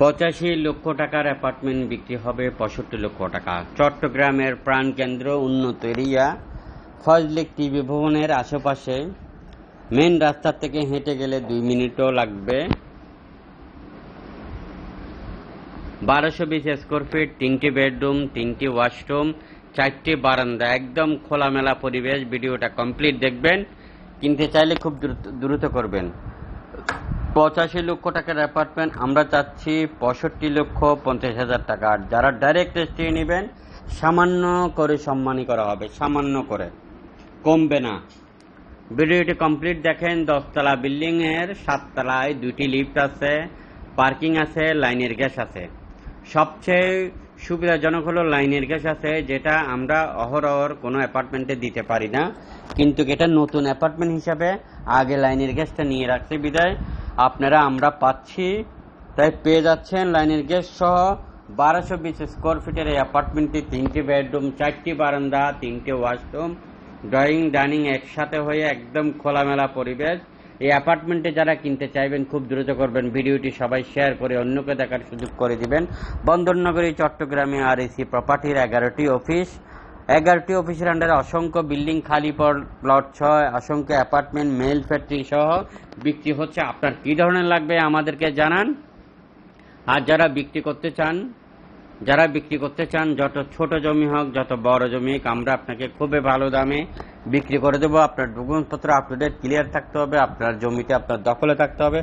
পঁচাশি লক্ষ টাকার অ্যাপার্টমেন্ট বিক্রি হবে, পঁয়ষট্টি লক্ষ টাকা। চট্টগ্রামের প্রাণকেন্দ্র উন্নত এরিয়া। ফজলিক টিভি ভবনের আশেপাশে মেন রাস্তা থেকে হেঁটে গেলে দুই মিনিটও লাগবে। বারোশো বিশ স্কোয়ার ফিট তিনটি বেডরুম তিনটি ওয়াশরুম চারটি বারান্দা, একদম খোলামেলা পরিবেশ। ভিডিওটা কমপ্লিট দেখবেন। কিনতে চাইলে খুব দ্রুত দ্রুত করবেন। পঁচাশি লক্ষ টাকার অ্যাপার্টমেন্ট, আমরা চাচ্ছি পঁয়ষট্টি লক্ষ পঞ্চাশ হাজার টাকা। আর যারা ডাইরেক্ট রেজিস্ট্রি নেবেন, সামান্য করে সম্মানী করা হবে, সামান্য করে। কমবে না। ভিডিওটি কমপ্লিট দেখেন, দশতলা বিল্ডিং এর সাততলায় দুটি লিফট আছে পার্কিং আছে, লাইনের গ্যাস আছে। সবচেয়ে সুবিধাজনক হলো লাইনের গ্যাস আছে, যেটা আমরা অহরহর কোনো অ্যাপার্টমেন্টে দিতে পারি না। কিন্তু এটা নতুন অ্যাপার্টমেন্ট হিসাবে আগে লাইনের গ্যাসটা নিয়ে রাখছে বিদায়। আপনারা আমরা পাচ্ছি। তাই পেয়ে যাচ্ছেন লাইনের গ্যাস সহ বারোশো বিশ স্কোয়ার ফিটের এই অ্যাপার্টমেন্টটি তিনটি বেডরুম চারটি বারান্দা, তিনটি ওয়াশরুম ড্রয়িং ডাইনিং একসাথে হয়ে একদম খোলামেলা পরিবেশ। এই অ্যাপার্টমেন্টে যারা কিনতে চাইবেন, খুব দ্রুত করবেন। ভিডিওটি সবাই শেয়ার করে অন্যকে দেখার সুযোগ করে দিবেন। বন্দরনগরী, চট্টগ্রামে আর এসি প্রপার্টির এগারোটি অফিস এগারোটি অফিসের আন্ডারে অসংখ্য বিল্ডিং খালি প্লট ছয় অসংখ্য অ্যাপার্টমেন্ট মেল ফ্যাক্টরি সহ বিক্রি হচ্ছে। আপনার কী ধরনের লাগবে আমাদেরকে জানান। আর যারা বিক্রি করতে চান, যারা বিক্রি করতে চান, যত ছোট জমি হোক, যত বড় জমি হোক, আমরা আপনাকে খুবই ভালো দামে বিক্রি করে দেবো। আপনার ডকুমেন্টপত্র আপ টু ডেট ক্লিয়ার থাকতে হবে, আপনার জমিতে আপনার দখলে থাকতে হবে।